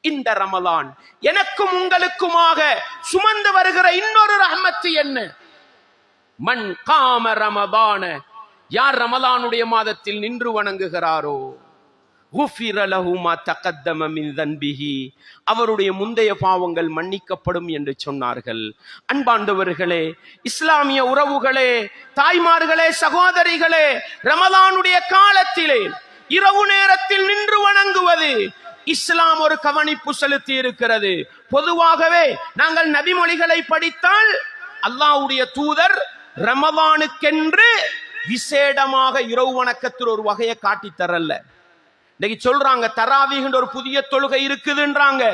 இந்த ரமலான். எனக்கும் உங்களுக்குமாக சுமந்து வருகிற இன்னொரு ரஹமத்து என்ன? மண் காம ரமபான யார் ரமலானுடைய மாதத்தில் நின்று வணங்குகிறாரோ? அவருடைய முந்தைய பாவங்கள் மன்னிக்கப்படும் என்று சொன்னார்கள். அன்பாண்டவர்களே இஸ்லாமிய உறவுகளே தாய்மார்களே சகோதரிகளே ரமலானுடைய காலத்திலே இரவு நேரத்தில் நின்று வணங்குவது இஸ்லாம் ஒரு கவனிப்பு செலுத்தி இருக்கிறது பொதுவாகவே நாங்கள் நபிமொழிகளை படித்தால் அல்லாஹ்வுடைய தூதர் ரமவானுக்கென்று விசேடமாக இரவு வணக்கத்தில் ஒரு வகையை காட்டித் தரல இன்னைக்கு சொல்றாங்க தராவிகின்ற ஒரு புதிய தொழுகை இருக்குதுன்றாங்க.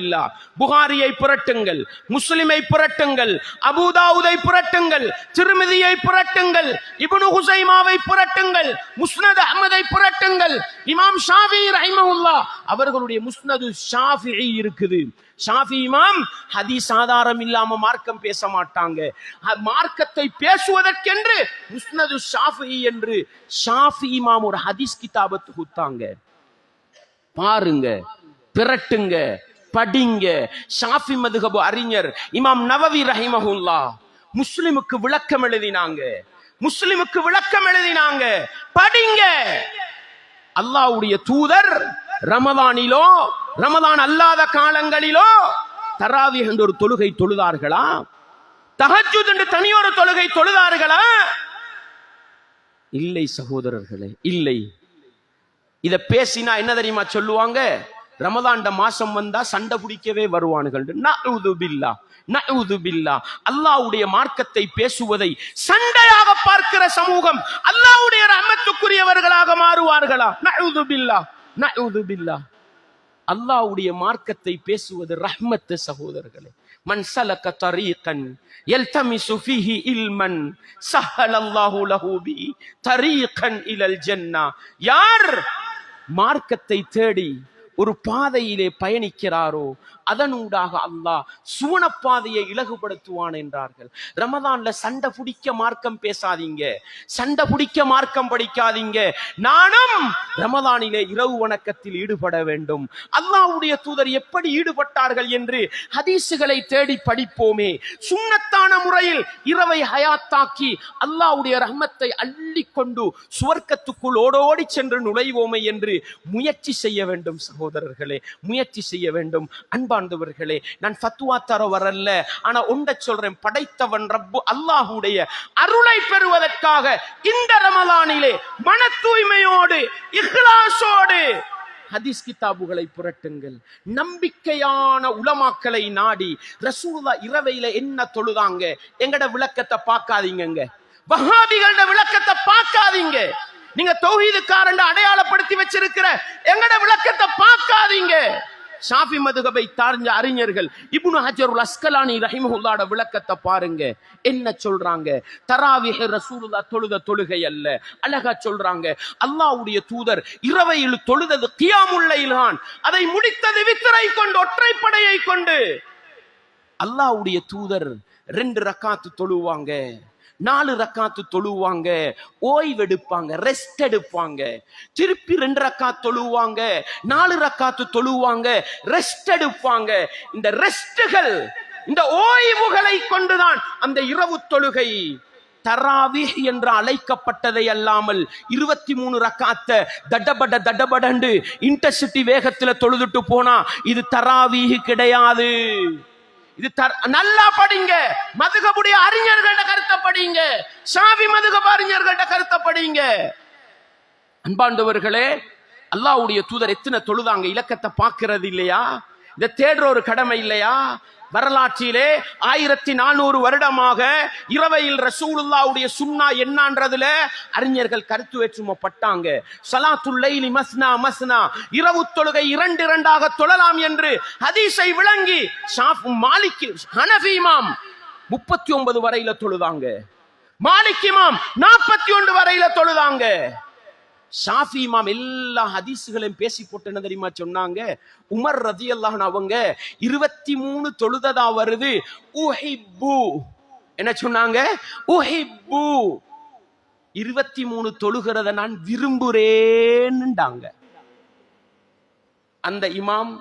இல்லா புகாரியை புரட்டுங்கள் முஸ்லிமை புரட்டுங்கள் அபுதாவுதை புரட்டுங்கள் திருமதியை புரட்டுங்கள் இபுனு ஹுசைமாவை புரட்டுங்கள் முஸ்னத் அஹ்மதை புரட்டுங்கள். இமாம் ஷாஃபி ரஹிமஹுல்லா அவர்களுடைய முஸ்னது ஷாஃபி இருக்குது. ஷாஃபி இமாம் ஹதீஸ் ஆதாரம் இல்லாம மார்க்கம் பேச மாட்டாங்க. மார்க்கத்தை பேசுவதற்கென்று முஸ்னது ஷாஃபி என்று ஷாஃபி இமாம் ஒரு ஹதீஸ் கிதாபத்து குத்தாங்க பாருங்க. பிரட்டுங்க படிங்க. ஷாஃபி மதுகபு அறிஞர் இமாம் நவவி ரஹிமஹுல்லா முஸ்லிமுக்கு விளக்கம் எழுதினாங்க. முஸ்லிமுக்கு விளக்கம் எழுதினாங்க. படிங்க. அல்லாஹ்வுடைய தூதர் ரமதானிலோ ரமதான் அல்லாத காலங்களிலோ தராவி என்ற ஒரு தொழுகை தொழுதார்களா? தகஜூத் என்று தனியொரு தொழுகை தொழுதார்களா? இல்லை சகோதரர்களே இல்லை. இதை பேசினா என்ன தெரியுமா சொல்லுவாங்க? ரமதாண்ட மாசம் வந்தா சண்டை பிடிக்கவே வருவானுகள். நஅூது பில்லா நஅூது பில்லா. அல்லாஹ்வுடைய மார்க்கத்தை பேசுவதை சண்டையாக பார்க்கிற சமூகம் அல்லாவுடைய ரஹமத்துக்குரியவர்களாக மாறுவார்களா? நஅூது பில்லா நஅூது பில்லா. அல்லாஹ்வுடைய மார்க்கத்தை பேசுவது ரஹ்மத்து சகோதரர்களே. மன் சலக தரீகன் யல்தமிசு ஃபீஹி இல்மன் சஹலல்லாஹு லஹு பி தரீகன் இலல் ஜன்னா. யார் மார்க்கத்தை தேடி ஒரு பாதையிலே பயணிக்கிறாரோ அதனூடாக அல்லாஹ் சுவனப்பாதையை இலகுபடுத்துவான் என்றார்கள். ரமதான்ல சண்டை பிடிக்க மார்க்கம் பேசாதீங்க. சண்டை பிடிக்க மார்க்கம் படிக்காதீங்க. நானும் ரமதானிலே இரவு வணக்கத்தில் ஈடுபட வேண்டும். அல்லாஹ்வுடைய தூதர் எப்படி ஈடுபட்டார்கள் என்று ஹதீசுகளை தேடி படிப்போமே. சுண்ணத்தான முறையில் இரவை ஹயாத்தாக்கி அல்லாஹ்வுடைய ரஹ்மத்தை அள்ளிக்கொண்டு சுவர்க்கத்துக்குள் ஓடோடி சென்று நுழைவோமே என்று முயற்சி செய்ய வேண்டும் சகோதரர்களே. முயற்சி செய்ய வேண்டும். அன்பா அன்பார்ந்தவர்களே நான் ஃபத்துவா தர வரல ஆனா உண்ட சொல்றேன் படைத்தவன் ரப்பு அல்லாஹுடைய அருளை பெறுவதற்காக இந்த ரமலானிலே மன தூய்மையோடு இஹ்லாசோடு ஹதீஸ் கிதாபுகளை புரட்டுங்கள். நம்பிக்கையான உலமாக்களை நாடி ரசூலா இரவையில என்ன தொழுதாங்க? எங்கட விளக்கத்தை பார்க்காதீங்கங்க. வஹாபிகளோட விளக்கத்தை பார்க்காதீங்க. நீங்க தௌஹீதுக்காரன் அடையாளப்படுத்தி வச்சிருக்கிற எங்கட விளக்கத்தை பார்க்காதீங்க. ஷாஃபி மதுகபை தார்ந்த அறிஞர்கள் இப்னு ஹஜருல் அஸ்கலானி ரஹிமஹுல்லாட விளக்கத்தை பாருங்க. என்ன சொல்றாங்க? தராவிக ரசூலுல்லா தொழுத தொழுகை அல்ல. அழகா சொல்றாங்க. அல்லாஹ்வுடைய தூதர் இரவையில் தொழுதது கியாமுல்லைல்தான் அதை முடித்தது வித்திரை கொண்டு ஒற்றைப்படையை கொண்டு. அல்லாஹ்வுடைய தூதர் ரெண்டு ரக்காத்து தொழுவாங்க. நாலு ரக்காத்து தொழுவாங்க ஓய்வெடுப்பாங்க ரெஸ்ட் எடுப்பாங்க. திருப்பி ரெண்டு ரக்கா தொழுவாங்க நாலு ரக்காத்து தொழுவாங்க ரெஸ்ட் எடுப்பாங்க. இந்த ரெஸ்டுகள் இந்த ஓய்வுகளை கொண்டுதான் அந்த இரவு தொழுகை. தராவி என்று அழைக்கப்பட்டதை அல்லாமல் இருபத்தி மூணு ரக்காத்த தடபட தடபடண்டு இன்டர்சிட்டி வேகத்துல தொழுதுட்டு போனா இது தராவீகு கிடையாது. இது தர்- நல்லா படிங்க. மதுகபுடைய அறிஞர்கள்ட்ட கருத்தை படிங்க. சாவி மதுகப அறிஞர்கள்ட்ட கருத்தை படிங்க. அன்பாண்டவர்களே அல்லாவுடைய தூதர் எத்தனை தொழுதாங்க? இலக்கத்தை பார்க்கறது இல்லையா இதை தேடுற ஒரு கடமை இல்லையா? வரலாற்றிலே ஆயிரத்தி நானூறு வருடமாக இரவையில் ரசூலுல்லாவுடைய சுன்னா என்னன்றதுல அறிஞர்கள் கருத்து வேற்றுமைப்பட்டாங்க. சலாத்துல்லைலி மஸ்னா மஸ்னா இரவு தொழுகை இரண்டு இரண்டாக தொழலாம் என்று ஹதீஸை விளங்கி ஷாஃப் மாலிக் ஹனஃபிமாம் முப்பத்தி ஒன்பது வரையில தொழுதாங்க. மாலிக்கிமாம் நாற்பத்தி ஒன்று வரையில தொழுதாங்க. ஷாஃபி இமாம் எல்லா ஹதீஸுகளையும் பேசி போட்டு என்ன தெரியுமா சொன்னாங்க? உமர் ரதி அவங்க இருபத்தி மூணு தொழுததா வருது. உஹிப்பு. என்ன சொன்னாங்க? உஹிப்பு. இருபத்தி மூணு தொழுகிறத நான் விரும்புறேன்னுட்டாங்க அந்த இமாம்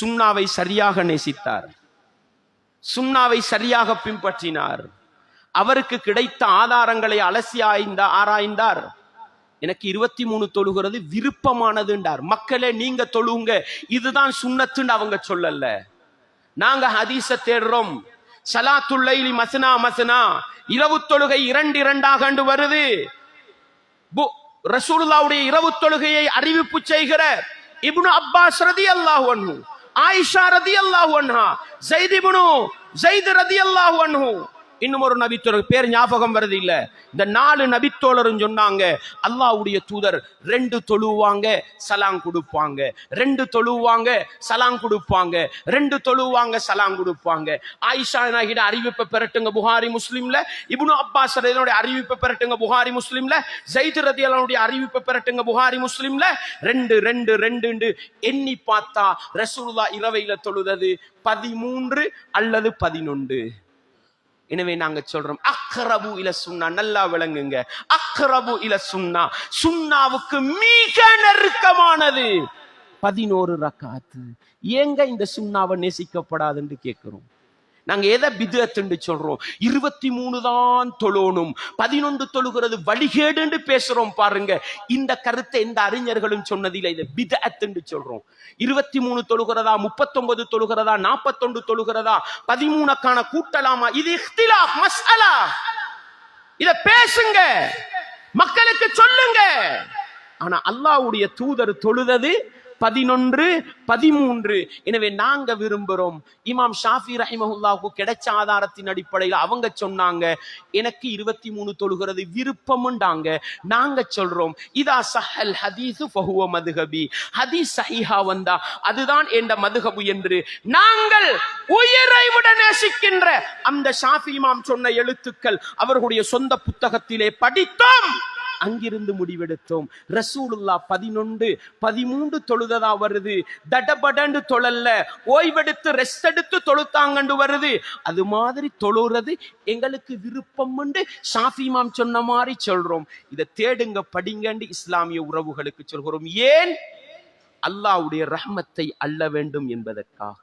சுன்னாவை சரியாக நேசித்தார். சுன்னாவை சரியாக பின்பற்றினார். அவருக்கு கிடைத்த ஆதாரங்களை அலசி ஆய்ந்த ஆராய்ந்தார். எனக்கு இருபத்தி மூணு தொழுகிறது விருப்பமானதுண்டார் மக்களே நீங்க தொழுவுங்க இதுதான் சுண்ணத்துன்னு அவங்க சொல்லல. நாங்க ஹதீச தேடுறோம். சலாத்துல்லைலி மசனா மசனா. இரவு தொழுகை இரண்டு இரண்டாக வருது. ரசூலுல்லாவுடைய இரவு தொழுகையை அறிவிப்பு செய்கிற இப்னு அப்பாஸ் ரதி அல்லாஹ் ஒன்னு ஆயிஷா ரதி அல்லாஹ் ஒன்ஹா ஜைத் இப்னு ஜைத் ரதி அல்லாஹ் ஒன்னு இன்னும் ஒரு நபித்தோழர் பேர் ஞாபகம் வருது இல்ல இந்த நாலு நபித்தோழரும் சொன்னாங்க அல்லாவுடைய தூதர் ரெண்டு தொழுவாங்க சலாம் கொடுப்பாங்க. ரெண்டு தொழுவாங்க சலாம் கொடுப்பாங்க. ரெண்டு தொழுவாங்க சலாம் கொடுப்பாங்க. ஆயிஷா நாகிட அறிவிப்பை பெறட்டுங்க புகாரி முஸ்லீம்ல. இபுனு அப்பாஸ் ரதியனுடைய அறிவிப்பை பெறட்டுங்க புகாரி முஸ்லீம்ல. ஜெயித் ரதியல்லாஹுடைய அறிவிப்பை பெறட்டுங்க புகாரி முஸ்லீம்ல. ரெண்டு ரெண்டு ரெண்டு எண்ணி பார்த்தா ரசூலுல்லா இரவையில தொழுதது பதிமூன்று அல்லது பதினொன்று. எனவே நாங்க சொல்றோம் அக்ரபு இல சுன்னா நல்லா விளங்குங்க. அக்ரபு இல சுன்னா சுன்னாவுக்கு மிக நெருக்கமானது. பதினோரு ரக்காத்து. ஏங்க இந்த சுண்ணாவை நேசிக்கப்படாதுன்னு கேட்கிறோம்? நாங்க எதை பிதத்துன்னு சொல்றோம்? இருபத்தி மூணு தான் தொழணும் பதினொன்று தொழுகிறது வழிகேடுன்னு பேசுறோம் பாருங்க. இந்த கருத்தை எந்த அறிஞர்களும் சொன்னதில்லை. இதை பிதத்துன்னு சொல்றோம். இருபத்தி மூணு தொழுகிறதா? முப்பத்தொன்பது தொழுகிறதா? நாற்பத்தொன்று தொழுகிறதா? பதிமூணுக்கான கூட்டலாமா? இது இஃப்திலாஃப் மசாலா இத பேசுங்க. மக்களுக்கு சொல்லுங்க. ஆனா அல்லாஹ்வுடைய தூதர் தொழுதது பதினொன்று பதிமூன்று. எனவே நாங்க விரும்புறோம். இமாம் ஷாஃபி ரஹிமஹுல்லாவுக்கு கிடைச்ச ஆதாரத்தின் அடிப்படையில் அவங்க சொன்னாங்க எனக்கு இருபத்தி மூணு தொழுகிறது விருப்பம்ண்டாங்க. நாங்க சொல்றோம் இதா சஹல் ஹதீஸு ஃபஹுவ மதுஹபி. ஹதீஸ் சஹிஹா வந்தா அதுதான் என்ற மதுஹபு என்று நாங்கள் உயிரை விட நேசிக்கின்ற அந்த ஷாஃபி இமாம் சொன்ன எழுத்துக்கள் அவர்களுடைய சொந்த புத்தகத்திலே படித்தோம். அங்கிருந்து முடிவெடுத்தோம். ரசூலுல்லா பதினொன்று பதிமூன்று தொழுததா வருது. தடபடண்டு தொழல்ல. ஓய்வெடுத்து ரெஸ்ட் எடுத்து தொழுத்தாங்கண்டு வருது. அது மாதிரி தொழுறது எங்களுக்கு விருப்பம் ஷாஃபிமாம் சொன்ன மாதிரி சொல்றோம். இதை தேடுங்க படிங்கண்டு இஸ்லாமிய உறவுகளுக்கு சொல்கிறோம். ஏன்? அல்லாஹ்வுடைய ரஹமத்தை அள்ள வேண்டும் என்பதற்காக.